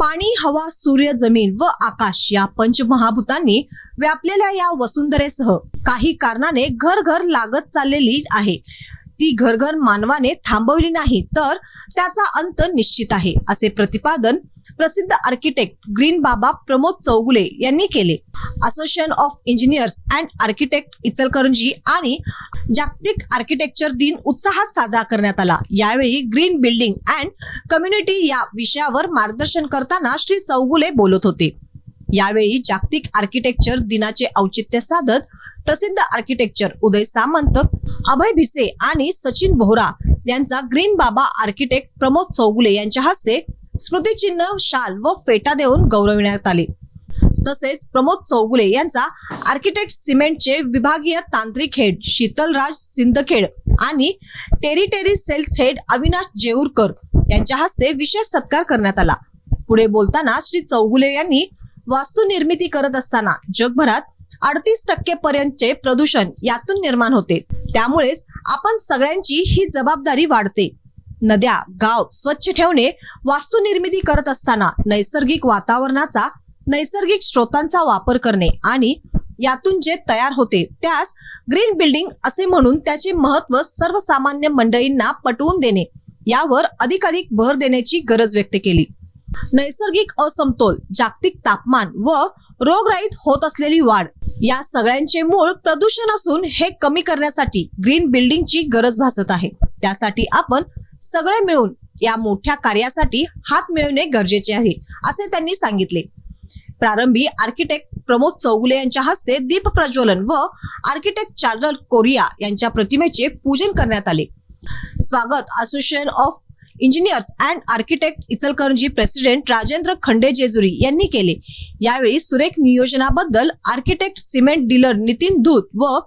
पाणी हवा सूर्य जमीन व आकाश या पंचमहाभूतांनी व्यापलेल्या या वसुंधरेसह काही कारणाने घर घर लागत चाललेली आहे. ती घर घर मानवाने थांबवली नाही तर त्याचा अंत निश्चित आहे असे प्रतिपादन प्रसिद्ध आर्किटेक्ट ग्रीन बाबा प्रमोद चौगुले यांनी केले. Association of engineers and architect Ichalkaranji आणि जागतिक आर्किटेक्चर दिन उत्साहात साजरा करण्यात आला. यावेळी ग्रीन बिल्डिंग अँड कम्युनिटी या विषयावर मार्गदर्शन करताना श्री चौगुले बोलत होते. यावेळी जागतिक आर्किटेक्चर दिनाचे औचित्य साधत प्रसिद्ध आर्किटेक्चर उदय सामंत अभय भिसे आणि सचिन बोहरा यांचा ग्रीन बाबा आर्किटेक्ट प्रमोद चौगुले यांच्या हस्ते स्मृतिचिन्ह शाल व फेटा देऊन गौरविण्यात आले. तसेच प्रमोद चौगुले यांचा आर्किटेक्ट सिमेंटचे विभागीय तांत्रिक हेड शीतलराज सिंदखेड आणि territory sales head Avinash Jeurkar यांच्या हस्ते विशेष सत्कार करण्यात आला. पुढे बोलताना श्री चौगुले यांनी वास्तू निर्मिती करत असताना जगभरात अडतीस टक्के पर्यंतचे प्रदूषण यातून निर्माण होते. त्यामुळेच आपण सगळ्यांची ही जबाबदारी वाढते. नद्या गाव स्वच्छ ठेवणे वास्तुनिर्मिती करत असताना नैसर्गिक वातावरणाचा नैसर्गिक स्रोतांचा वापर करणे आणि यातून जे तयार होते त्यास ग्रीन बिल्डिंग असे म्हणून त्याचे महत्त्व सर्वसामान्य मंडळींना पटवून देणे यावर अधिकाधिक भर देण्याची गरज व्यक्त केली. नैसर्गिक असमतोल जागतिक तापमान व रोगराईत होत असलेली वाढ या सगळ्यांचे मूळ प्रदूषण असून हे कमी करण्यासाठी ग्रीन बिल्डिंगची गरज भासत आहे. त्यासाठी आपण सगळे मिळून या मोठ्या कार्यासाठी हात मिळवणे गरजेचे आहे असे त्यांनी सांगितले. प्रारंभी आर्किटेक्ट प्रमोद चौगुले यांच्या हस्ते दीप प्रज्वलन व आर्किटेक्ट चार्लर कोरिया यांच्या प्रतिमेचे पूजन करण्यात आले. स्वागत association of engineers and architect Ichalkaranji president Rajendra Khande Jejuri यांनी केले. यावेळी सुरेख नियोजनाबद्दल architect cement dealer Nitin Doot व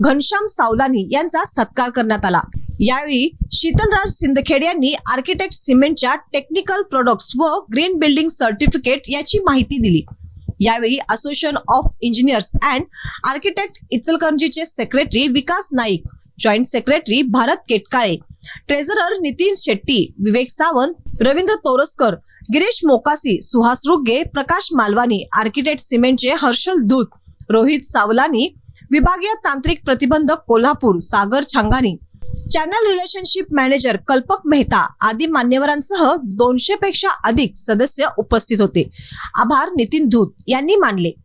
घनश्याम सावलानी यांचा सत्कार करण्यात आला. यावेळी शीतलराज सिंदखेड यांनी आर्किटेक्ट सिमेंटच्या टेक्निकल प्रोडक्ट्स व ग्रीन बिल्डिंग सर्टिफिकेट याची माहिती दिली. यावेळी association of engineers and architect इचलकरंजीचे secretary Vikas Naik joint secretary Bharat Ketkale treasurer Nitin Shetty Vivek Sawant Ravindra Toraskar Girish Mokashi Suhas Ruge Prakash Malwani architect सिमेंटचे हर्षल दूत रोहित सावलानी विभागीय तांत्रिक प्रतिबंधक Kolhapur Sagar Changani. Channel relationship manager Kalpak Mehta आदी मान्यवरांसह दोनशे पेक्षा अधिक सदस्य उपस्थित होते. आभार नितीन धूत यांनी मानले.